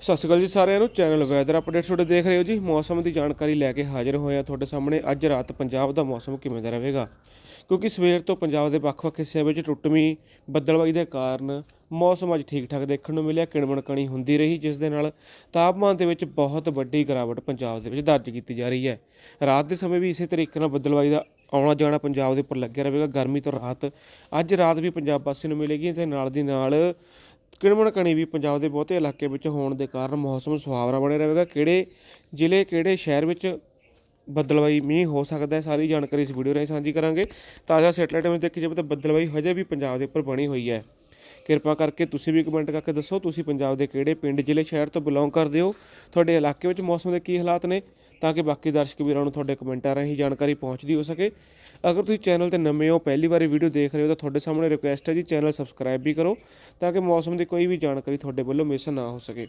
ਸਤਿ ਸ਼੍ਰੀ ਅਕਾਲ ਜੀ ਸਾਰਿਆਂ ਨੂੰ। ਚੈਨਲ ਵੈਦਰ ਅਪਡੇਟਸ ਤੁਹਾਡੇ ਦੇਖ ਰਹੇ ਹੋ ਜੀ। ਮੌਸਮ ਦੀ ਜਾਣਕਾਰੀ ਲੈ ਕੇ ਹਾਜ਼ਰ ਹੋਏ ਆ ਤੁਹਾਡੇ ਸਾਹਮਣੇ। ਅੱਜ ਰਾਤ ਪੰਜਾਬ ਦਾ ਮੌਸਮ ਕਿਵੇਂ ਦਾ ਰਹੇਗਾ? ਕਿਉਂਕਿ ਸਵੇਰ ਤੋਂ ਪੰਜਾਬ ਦੇ ਵੱਖ-ਵੱਖ ਹਿੱਸਿਆਂ ਵਿੱਚ ਟੁੱਟਵੀਂ ਬੱਦਲਬਾਈ ਦੇ ਕਾਰਨ ਮੌਸਮ ਅੱਜ ਠੀਕ-ਠਾਕ ਦੇਖਣ ਨੂੰ ਮਿਲਿਆ। ਕਿਣਮਣਕਣੀ ਹੁੰਦੀ ਰਹੀ, ਜਿਸ ਦੇ ਨਾਲ ਤਾਪਮਾਨ ਦੇ ਵਿੱਚ ਬਹੁਤ ਵੱਡੀ ਗਿਰਾਵਟ ਪੰਜਾਬ ਦੇ ਵਿੱਚ ਦਰਜ ਕੀਤੀ ਜਾ ਰਹੀ ਹੈ। ਰਾਤ ਦੇ ਸਮੇਂ ਵੀ ਇਸੇ ਤਰੀਕੇ ਨਾਲ ਬੱਦਲਬਾਈ ਦਾ ਆਉਣਾ ਜਾਣਾ ਪੰਜਾਬ ਦੇ ਉੱਪਰ ਲੱਗਿਆ ਰਹੇਗਾ। ਗਰਮੀ ਤੋਂ ਰਾਹਤ ਅੱਜ ਰਾਤ ਵੀ ਪੰਜਾਬ ਵਾਸੀ ਨੂੰ ਮਿਲੇਗੀ ਤੇ ਨਾਲ ਦੀ ਨਾਲ ਕਿਣਮਣ ਕਣੀ ਵੀ ਪੰਜਾਬ ਦੇ ਬਹੁਤੇ ਇਲਾਕੇ ਵਿੱਚ ਹੋਣ ਦੇ ਕਾਰਨ ਮੌਸਮ ਸੁਹਾਵਣਾ ਬਣਿਆ ਰਹੇਗਾ? ਕਿਹੜੇ ਜ਼ਿਲ੍ਹੇ, ਕਿਹੜੇ ਸ਼ਹਿਰ ਵਿੱਚ ਬੱਦਲਵਾਈ ਮੀਂਹ ਹੋ ਸਕਦਾ ਹੈ? ਸਾਰੀ ਜਾਣਕਾਰੀ ਇਸ ਵੀਡੀਓ ਰਾਹੀਂ ਸਾਂਝੀ ਕਰਾਂਗੇ। ਤਾਜ਼ਾ ਸੈਟਲਾਈਟ ਵਿੱਚ ਦੇਖੀ ਜਾਵੇ ਤਾਂ ਬੱਦਲਵਾਈ ਹਜੇ ਵੀ ਪੰਜਾਬ ਦੇ ਉੱਪਰ ਬਣੀ ਹੋਈ ਹੈ। ਕਿਰਪਾ ਕਰਕੇ ਤੁਸੀਂ ਵੀ ਕਮੈਂਟ ਕਰਕੇ ਦੱਸੋ, ਤੁਸੀਂ ਪੰਜਾਬ ਦੇ ਕਿਹੜੇ ਪਿੰਡ, ਜ਼ਿਲ੍ਹੇ, ਸ਼ਹਿਰ ਤੋਂ ਬਿਲੋਂਗ ਕਰਦੇ ਹੋ? ਤੁਹਾਡੇ ਇਲਾਕੇ ਵਿੱਚ ਮੌਸਮ ਦੇ ਕੀ ਹਾਲਾਤ ਨੇ? ਤਾਂ ਕਿ ਬਾਕੀ ਦਰਸ਼ਕ ਵੀਰਾਂ ਨੂੰ ਤੁਹਾਡੇ ਕਮੈਂਟਾਂ ਰਾਹੀਂ ਜਾਣਕਾਰੀ ਪਹੁੰਚਦੀ ਹੋ ਸਕੇ। ਅਗਰ ਤੁਸੀਂ ਚੈਨਲ ਤੇ ਨਵੇਂ ਹੋ, ਪਹਿਲੀ ਵਾਰੀ ਵੀਡੀਓ ਦੇਖ ਰਹੇ ਹੋ ਤਾਂ ਤੁਹਾਡੇ ਸਾਹਮਣੇ ਰਿਕੁਐਸਟ ਹੈ ਜੀ, ਚੈਨਲ ਸਬਸਕ੍ਰਾਈਬ ਵੀ ਕਰੋ ਤਾਂ ਕਿ ਮੌਸਮ ਦੀ ਕੋਈ ਵੀ ਜਾਣਕਾਰੀ ਤੁਹਾਡੇ ਵੱਲੋਂ ਮਿਸ ਨਾ ਹੋ ਸਕੇ।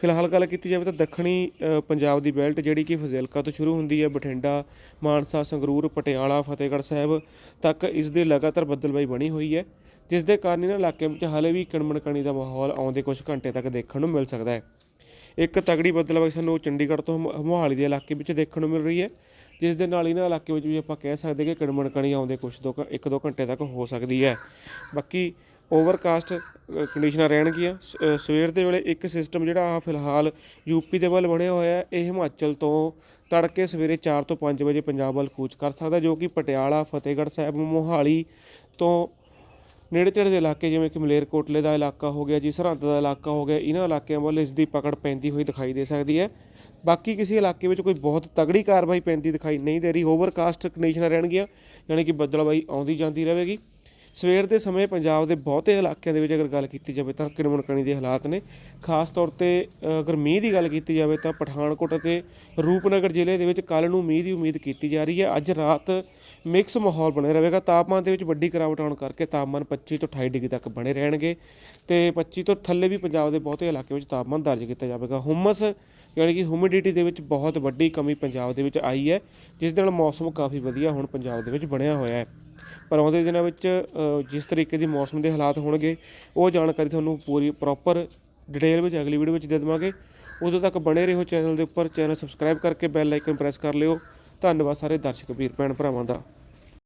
ਫਿਲਹਾਲ ਗੱਲ ਕੀਤੀ ਜਾਵੇ ਤਾਂ ਦੱਖਣੀ ਪੰਜਾਬ ਦੀ ਬੈਲਟ ਜਿਹੜੀ ਕਿ ਫਜ਼ਿਲਕਾ ਤੋਂ ਸ਼ੁਰੂ ਹੁੰਦੀ ਹੈ, ਬਠਿੰਡਾ, ਮਾਨਸਾ, ਸੰਗਰੂਰ, ਪਟਿਆਲਾ, ਫਤਿਹਗੜ੍ਹ ਸਾਹਿਬ ਤੱਕ ਇਸ ਦੇ ਲਗਾਤਾਰ ਬੱਦਲਬਾਈ ਬਣੀ ਹੋਈ ਹੈ, ਜਿਸ ਦੇ ਕਾਰਨ ਇਹਨਾਂ ਇਲਾਕਿਆਂ ਵਿੱਚ ਹਾਲੇ ਵੀ ਕਿਣਮਣਕਣੀ ਦਾ ਮਾਹੌਲ ਆਉਂਦੇ ਕੁਝ ਘੰਟੇ ਤੱਕ ਦੇਖਣ ਨੂੰ ਮਿਲ ਸਕਦਾ ਹੈ। ਇੱਕ ਤਗੜੀ ਬੱਦਲਬਾਈ ਸਾਨੂੰ ਚੰਡੀਗੜ੍ਹ ਤੋਂ ਮੋ- ਮੋਹਾਲੀ ਦੇ ਇਲਾਕੇ ਵਿੱਚ ਦੇਖਣ ਨੂੰ ਮਿਲ ਰਹੀ ਹੈ, ਜਿਸ ਦੇ ਨਾਲ ਇਹਨਾਂ ਇਲਾਕੇ ਵਿੱਚ ਵੀ ਆਪਾਂ ਕਹਿ ਸਕਦੇ ਕਿ ਕਿਣਮਣ ਆਉਂਦੇ ਕੁਝ ਦੋ ਘ- ਇੱਕ ਦੋ ਘੰਟੇ ਤੱਕ ਹੋ ਸਕਦੀ ਹੈ। ਬਾਕੀ ਓਵਰਕਾਸਟ ਕੰਡੀਸ਼ਨਾਂ ਰਹਿਣਗੀਆਂ। ਸ- ਸਵੇਰ ਦੇ ਵੇਲੇ ਇੱਕ ਸਿਸਟਮ ਜਿਹੜਾ ਆ ਫਿਲਹਾਲ ਯੂਪੀ ਦੇ ਵੱਲ ਬਣਿਆ ਹੋਇਆ ਹੈ, ਇਹ ਹਿਮਾਚਲ ਤੋਂ ਤੜਕੇ ਸਵੇਰੇ 4 ਤੋਂ 5 ਵਜੇ ਪੰਜਾਬ ਵੱਲ ਕੂਚ ਕਰ ਸਕਦਾ, ਜੋ ਕਿ ਪਟਿਆਲਾ, ਫਤਿਹਗੜ੍ਹ ਸਾਹਿਬ, ਮੋਹਾਲੀ ਤੋਂ ਨੇੜੇ ਤੇੜੇ ਦੇ ਇਲਾਕੇ, ਜਿਵੇਂ ਕਿ ਮਲੇਰਕੋਟਲੇ ਦਾ ਇਲਾਕਾ ਹੋ ਗਿਆ ਜੀ ਸਰਹੰਦ ਦਾ ਇਲਾਕਾ ਹੋ ਗਿਆ, ਇਹਨਾਂ ਇਲਾਕਿਆਂ ਵੱਲ ਇਸ ਦੀ ਪਕੜ ਪੈਂਦੀ ਹੋਈ ਦਿਖਾਈ ਦੇ ਸਕਦੀ ਹੈ। ਬਾਕੀ ਕਿਸੇ ਇਲਾਕੇ ਵਿੱਚ ਕੋਈ ਬਹੁਤ ਤਗੜੀ ਕਾਰਵਾਈ ਪੈਂਦੀ ਦਿਖਾਈ ਨਹੀਂ ਦੇ ਰਹੀ। ਓਵਰਕਾਸਟ ਕੰਡੀਸ਼ਨਾਂ ਰਹਿਣਗੀਆਂ, ਯਾਨੀ ਕਿ ਬੱਦਲਬਾਈ ਆਉਂਦੀ ਜਾਂਦੀ ਰਹੇਗੀ। ਸਵੇਰ ਦੇ ਸਮੇਂ ਪੰਜਾਬ ਦੇ ਬਹੁਤੇ ਇਲਾਕਿਆਂ ਦੇ ਵਿੱਚ ਅਗਰ ਗੱਲ ਕੀਤੀ ਜਾਵੇ ਤਾਂ ਕਿਣਮਣਕਣੀ ਦੇ ਹਾਲਾਤ ਨੇ। ਖਾਸ ਤੌਰ ਤੇ ਅਗਰ ਮੀਂਹ ਦੀ ਗੱਲ ਕੀਤੀ ਜਾਵੇ ਤਾਂ ਪਠਾਨਕੋਟ ਅਤੇ ਰੂਪਨਗਰ ਜ਼ਿਲ੍ਹੇ ਦੇ ਵਿੱਚ ਕੱਲ ਨੂੰ ਮੀਂਹ ਦੀ ਉਮੀਦ ਕੀਤੀ ਜਾ ਰਹੀ ਹੈ। ਅੱਜ ਰਾਤ ਮਿਕਸ ਮਾਹੌਲ ਬਣਿਆ ਰਹੇਗਾ। ਤਾਪਮਾਨ ਦੇ ਵਿੱਚ ਵੱਡੀ ਗਿਰਾਵਟ ਆਉਣ ਕਰਕੇ ਤਾਪਮਾਨ 25 ਤੋਂ 28 ਡਿਗਰੀ ਤੱਕ ਬਣੇ ਰਹਿਣਗੇ ਤੇ 25 ਤੋਂ ਥੱਲੇ ਵੀ ਪੰਜਾਬ ਦੇ ਬਹੁਤੇ ਇਲਾਕੇ ਵਿੱਚ ਤਾਪਮਾਨ ਦਰਜ ਕੀਤਾ ਜਾਵੇਗਾ। ਹੁਮਸ ਯਾਨੀ ਕਿ ਹਿਊਮਿਡਿਟੀ ਦੇ ਵਿੱਚ ਬਹੁਤ ਵੱਡੀ ਕਮੀ ਪੰਜਾਬ ਦੇ ਵਿੱਚ ਆਈ ਹੈ, ਜਿਸ ਦੇ ਨਾਲ ਮੌਸਮ ਕਾਫੀ ਵਧੀਆ ਹੁਣ ਪੰਜਾਬ ਦੇ ਵਿੱਚ ਬਣਿਆ ਹੋਇਆ ਹੈ। ਪਰ ਆਉਂਦੇ ਦਿਨਾਂ ਵਿੱਚ ਜਿਸ ਤਰੀਕੇ ਦੀ ਮੌਸਮ ਦੇ ਹਾਲਾਤ ਹੋਣਗੇ, ਉਹ ਜਾਣਕਾਰੀ ਤੁਹਾਨੂੰ ਪੂਰੀ ਪ੍ਰੋਪਰ ਡਿਟੇਲ ਵਿੱਚ ਅਗਲੀ ਵੀਡੀਓ ਵਿੱਚ ਦੇ ਦੇਵਾਂਗੇ। ਉਦੋਂ ਤੱਕ ਬਣੇ ਰਹੋ ਚੈਨਲ ਦੇ ਉੱਪਰ ਚੈਨਲ ਸਬਸਕ੍ਰਾਈਬ ਕਰਕੇ ਬੈਲ ਆਈਕਨ ਪ੍ਰੈਸ ਕਰ ਲਿਓ। ਧੰਨਵਾਦ ਸਾਰੇ ਦਰਸ਼ਕ, ਵੀਰ, ਭੈਣ ਭਰਾਵਾਂ ਦਾ।